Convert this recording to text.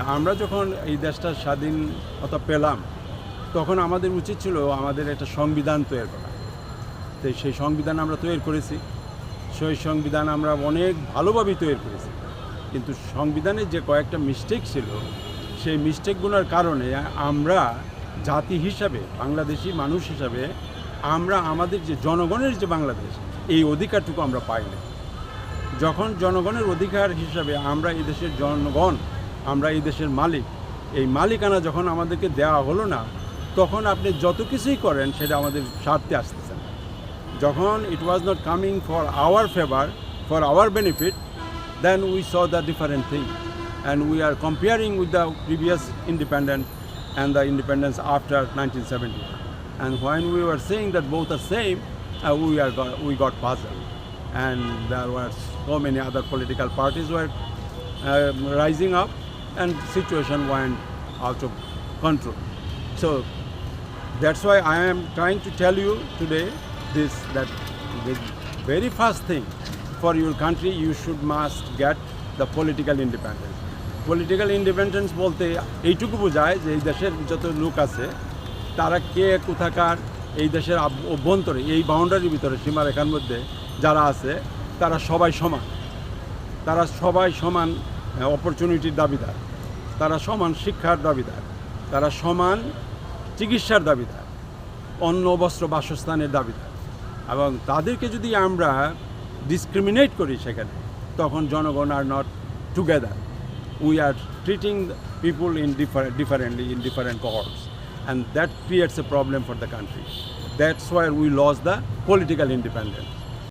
আমরা যখন এই দেশটা স্বাধীনতা পেলাম, তখন আমাদের উচিত ছিল আমাদের একটা সংবিধান তৈরি করা। তো সেই সংবিধান আমরা তৈরি করেছি। সেই সংবিধান আমরা অনেক ভালোভাবেই তৈরি করেছি। কিন্তু সংবিধানের যে কয়েকটা মিস্টেক ছিল, সেই মিস্টেকগুলোর কারণে আমরা জাতি হিসাবে, বাংলাদেশি মানুষ হিসাবে আমরা আমাদের যে জনগণের যে বাংলাদেশ, এই অধিকারটুকু আমরা পাই না যখন জনগণের অধিকার হিসাবে আমরা এই দেশের জনগণ আমরা এই দেশের মালিক। এই মালিকানা যখন আমাদেরকে দেওয়া হলো না, তখন আপনি যত কিছুই করেন, সেটা আমাদের স্বার্থে আসতেছে না। যখন it was not coming for our favour for our benefit then we saw the different thing and we are comparing with the previous independent and the independence after nineteen seventy and when we are saying that both are same we are we got puzzled. And there were so many other political parties were rising up. And situation went out of control. So that's why I am trying to tell you today this that the very first thing for your country you should must get the political independence. Political independence বলতে এইটুকু বোঝায় যে এই দেশের যত লোক আছে তারা কে কোথাকার এই দেশের অভ্যন্তরে এই বাউন্ডারির ভিতরে সীমারেখার মধ্যে যারা আছে তারা সবাই সমান তারা সবাই সমান অপরচুনিটির দাবিদার। তারা সমান শিক্ষার দাবিদার। তারা সমান চিকিৎসার দাবিদার। অন্ন বস্ত্র বাসস্থানের দাবিদার। এবং তাদেরকে যদি আমরা ডিসক্রিমিনেট করি সেখানে, তখন জনগণ are not together we are treating people in different differently in different cohorts. And that creates a problem for the country that's why we lost the political independence.